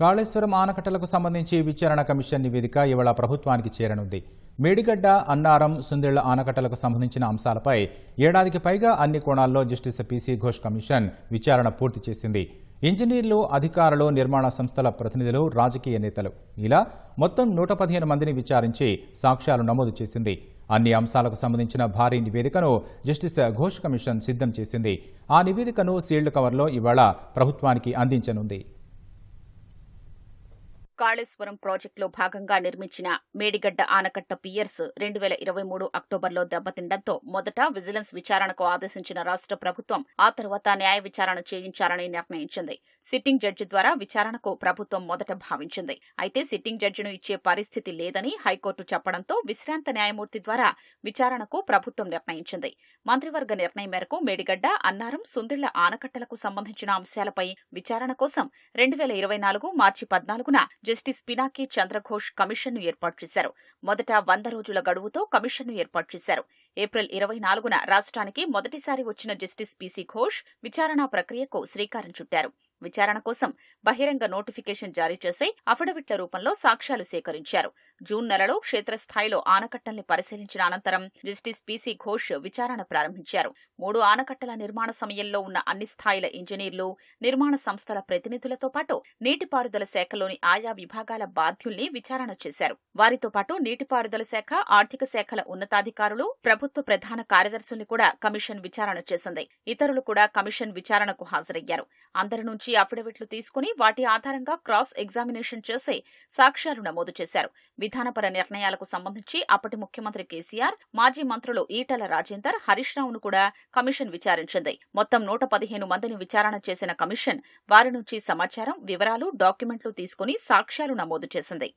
కాళేశ్వరం ఆనకట్టలకు సంబంధించి విచారణ కమిషన్ నివేదిక ఇవాళ ప్రభుత్వానికి చేరనుంది. మేడిగడ్డ అన్నారం సుందిళ్ళ ఆనకట్టలకు సంబంధించిన అంశాలపై ఏడాదికి పైగా అన్ని కోణాల్లో జస్టిస్ పీసీ ఘోష్ కమిషన్ విచారణ పూర్తి చేసింది. ఇంజనీర్లు అధికారులు నిర్మాణ సంస్థల ప్రతినిధులు రాజకీయ నేతలు ఇలా మొత్తం నూట పదిహేను మందిని విచారించి సాక్ష్యాలు నమోదు చేసింది. అన్ని అంశాలకు సంబంధించిన భారీ నివేదికను జస్టిస్ ఘోష్ కమిషన్ సిద్ధం చేసింది. ఆ నివేదికను సీల్డ్ కవర్లో ఇవాళ ప్రభుత్వానికి అందించనుంది. కాళేశ్వరం ప్రాజెక్టులో భాగంగా నిర్మించిన మేడిగడ్డ ఆనకట్ట పియర్స్ రెండు వేల ఇరవై మూడు అక్టోబర్లో దెబ్బతిండటంతో మొదట విజిలెన్స్ విచారణకు ఆదేశించిన రాష్ట్ర ప్రభుత్వం ఆ తర్వాత న్యాయ విచారణ చేయించాలని నిర్ణయించింది. సిట్టింగ్ జడ్జి ద్వారా విచారణకు ప్రభుత్వం మొదట భావించింది. అయితే సిట్టింగ్ జడ్జిను ఇచ్చే పరిస్థితి లేదని హైకోర్టు చెప్పడంతో విశ్రాంత న్యాయమూర్తి ద్వారా విచారణకు ప్రభుత్వం నిర్ణయించింది. మంత్రివర్గ నిర్ణయం మేరకు మేడిగడ్డ అన్నారం సుందిళ్ళ ఆనకట్టలకు సంబంధించిన అంశాలపై విచారణ కోసం రెండు వేల ఇరవై నాలుగు మార్చి పద్నాలుగున జస్టిస్ పినాకి చంద్రఘోష్ కమిషన్ను ఏర్పాటు చేశారు. మొదట వంద రోజుల గడువుతో కమిషన్ను ఏర్పాటు చేశారు. ఏప్రిల్ ఇరవై నాలుగున రాష్ట్రానికి మొదటిసారి వచ్చిన జస్టిస్ పీసీ ఘోష్ విచారణా ప్రక్రియకు శ్రీకారం చుట్టారు. విచారణ కోసం బహిరంగ నోటిఫికేషన్ జారీ చేసి అఫిడవిట్ల రూపంలో సాక్ష్యాలు సేకరించారు. జూన్ నెలలో క్షేత్రస్థాయిలో ఆనకట్టల్ని పరిశీలించిన అనంతరం జస్టిస్ పీసీ ఘోష్ విచారణ ప్రారంభించారు. మూడు ఆనకట్టల నిర్మాణ సమయంలో ఉన్న అన్ని స్థాయిల ఇంజనీర్లు నిర్మాణ సంస్థల ప్రతినిధులతో పాటు నీటిపారుదల శాఖలోని ఆయా విభాగాల బాధ్యుల్ని విచారణ చేశారు. వారితో పాటు నీటిపారుదల శాఖ ఆర్థిక శాఖల ఉన్నతాధికారులు ప్రభుత్వ ప్రధాన కార్యదర్శుల్ని కూడా కమిషన్ విచారణ చేసింది. ఇతరులు కూడా కమిషన్ విచారణకు హాజరయ్యారు. అందరి నుంచి అఫిడవిట్లు తీసుకుని వాటి ఆధారంగా క్రాస్ ఎగ్జామినేషన్ చేసి సాక్ష్యాలు నమోదు చేశారు. విధానపర నిర్ణయాలకు సంబంధించి అప్పటి ముఖ్యమంత్రి కేసీఆర్ మాజీ మంత్రులు ఈటల రాజేందర్ హరీష్ రావును కూడా కమిషన్ విచారించింది. మొత్తం నూట పదిహేను మందిని విచారణ చేసిన కమిషన్ వారి నుంచి సమాచారం వివరాలు డాక్యుమెంట్లు తీసుకుని సాక్ష్యాలు నమోదు చేసింది.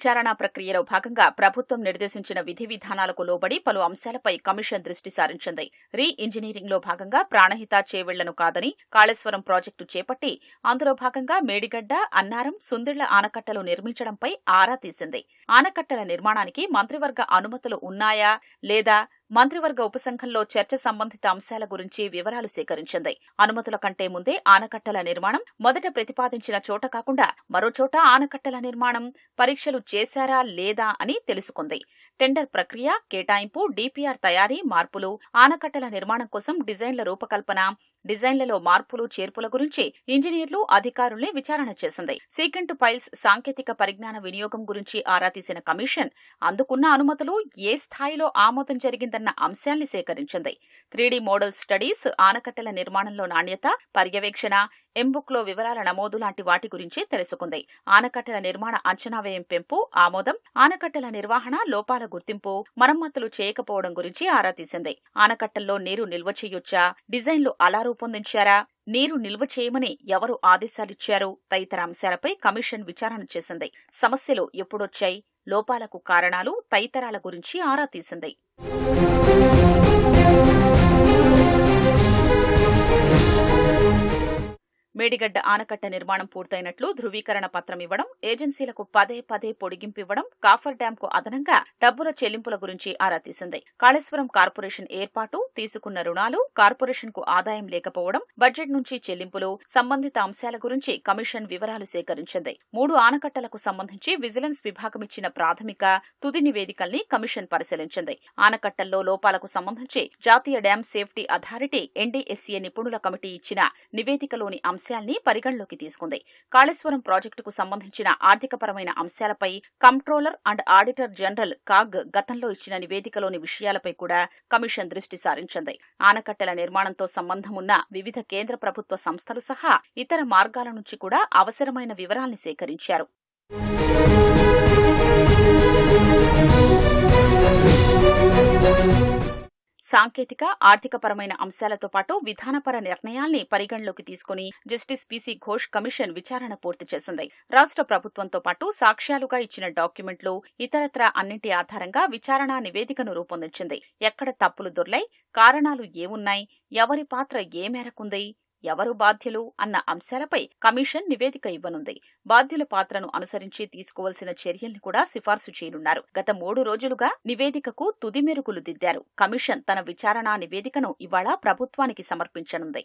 విచారణా ప్రక్రియలో భాగంగా ప్రభుత్వం నిర్దేశించిన విధి విధానాలకు లోబడి పలు అంశాలపై కమిషన్ దృష్టి సారించింది. రీ ఇంజనీరింగ్లో భాగంగా ప్రాణహిత చేవెళ్ళను కాదని కాళేశ్వరం ప్రాజెక్టు చేపట్టి అందులో భాగంగా మేడిగడ్డ అన్నారం సుందిళ్ళ ఆనకట్టలు నిర్మించడంపై ఆరా తీసింది. ఆనకట్టల నిర్మాణానికి మంత్రివర్గ అనుమతులు ఉన్నాయా? లేదా మంత్రివర్గ ఉపసంఘంలో చర్చ సంబంధిత అంశాల గురించి వివరాలు సేకరించింది. అనుమతుల కంటే ముందే ఆనకట్టల నిర్మాణం మొదట ప్రతిపాదించిన చోట కాకుండా మరో చోట ఆనకట్టల నిర్మాణం పరీక్షలు చేశారా లేదా అని తెలుసుకుంది. టెండర్ ప్రక్రియ కేటాయింపు డీపీఆర్ తయారీ మార్పులు ఆనకట్టల నిర్మాణం కోసం డిజైన్ల రూపకల్పన డిజైన్లలో మార్పులు చేర్పుల గురించి ఇంజనీర్లు అధికారుల్ని విచారణ చేసింది. సీకెంట్ ఫైల్స్ సాంకేతిక పరిజ్ఞాన వినియోగం గురించి ఆరా తీసిన కమిషన్ అందుకున్న అనుమతులు ఏ స్థాయిలో ఆమోదం జరిగిందన్న అంశాల్ని సేకరించింది. త్రీడీ మోడల్ స్టడీస్ ఆనకట్టల నిర్మాణంలో నాణ్యత పర్యవేక్షణ ఎంబుక్లో వివరాల నమోదు లాంటి వాటి గురించి తెలుసుకుంది. ఆనకట్టల నిర్మాణ అంచనా వ్యయం పెంపు ఆమోదం ఆనకట్టల నిర్వహణ లోపాల గుర్తింపు మరమ్మతులు చేయకపోవడం గురించి ఆరా తీసింది. ఆనకట్టల్లో నీరు నిల్వ చేయొచ్చా? డిజైన్లు అలారు రూపొందించారా? నీరు నిల్వ చేయమని ఎవరు ఆదేశాలిచ్చారు? తదితర అంశాలపై కమిషన్ విచారణ చేసింది. సమస్యలు ఎప్పుడొచ్చాయి? లోపాలకు కారణాలు తదితరాల గురించి ఆరా తీసింది. మేడిగడ్డ ఆనకట్ట నిర్మాణం పూర్తయినట్లు ధృవీకరణ పత్రం ఇవ్వడం ఏజెన్సీలకు పదే పదే పొడిగింపు ఇవ్వడం కాఫర్ డ్యాం కు అదనంగా డబ్బుల చెల్లింపుల గురించి ఆరా తీసింది. కాళేశ్వరం కార్పొరేషన్ ఏర్పాటు తీసుకున్న రుణాలు కార్పొరేషన్కు ఆదాయం లేకపోవడం బడ్జెట్ నుంచి చెల్లింపులు సంబంధిత అంశాల గురించి కమిషన్ వివరాలు సేకరించింది. మూడు ఆనకట్టలకు సంబంధించి విజిలెన్స్ విభాగం ఇచ్చిన ప్రాథమిక తుది నివేదికల్ని కమిషన్ పరిశీలించింది. ఆనకట్టల్లో లోపాలకు సంబంధించి జాతీయ డ్యాం సేఫ్టీ అథారిటీ ఎన్డీఎస్సీఏ నిపుణుల కమిటీ ఇచ్చిన నివేదికలోని అంశాల్ని పరిగణలోకి తీసుకుంది. కాళేశ్వరం ప్రాజెక్టుకు సంబంధించిన ఆర్థికపరమైన అంశాలపై comptroller and auditor general CAG గతంలో ఇచ్చిన నివేదికలోని విషయాలపై కూడా కమిషన్ దృష్టి సారించింది. ఆనకట్టెల నిర్మాణంతో సంబంధం ఉన్న వివిధ కేంద్ర ప్రభుత్వ సంస్థలు సహా ఇతర మార్గాల నుంచి కూడా అవసరమైన వివరాల్ని సేకరించారు. సాంకేతిక ఆర్థికపరమైన అంశాలతో పాటు విధానపర నిర్ణయాల్ని పరిగణలోకి తీసుకుని జస్టిస్ పీసీ ఘోష్ కమిషన్ విచారణ పూర్తి చేసింది. రాష్ట్ర ప్రభుత్వంతో పాటు సాక్ష్యాలుగా ఇచ్చిన డాక్యుమెంట్లు ఇతరత్ర అన్నింటి ఆధారంగా విచారణ నివేదికను రూపొందించింది. ఎక్కడ తప్పులు దొర్లై కారణాలు ఏమున్నాయి? ఎవరి పాత్ర ఏ మేరకుంది? ఎవరు బాధ్యులు అన్న అంశాలపై కమిషన్ నివేదిక ఇవ్వనుంది. బాధ్యుల పాత్రను అనుసరించి తీసుకోవాల్సిన చర్యల్ని కూడా సిఫార్సు చేయనున్నారు. గత మూడు రోజులుగా నివేదికకు తుది మెరుగులు దిద్దారు. కమిషన్ తన విచారణా నివేదికను ఇవాళ ప్రభుత్వానికి సమర్పించనుంది.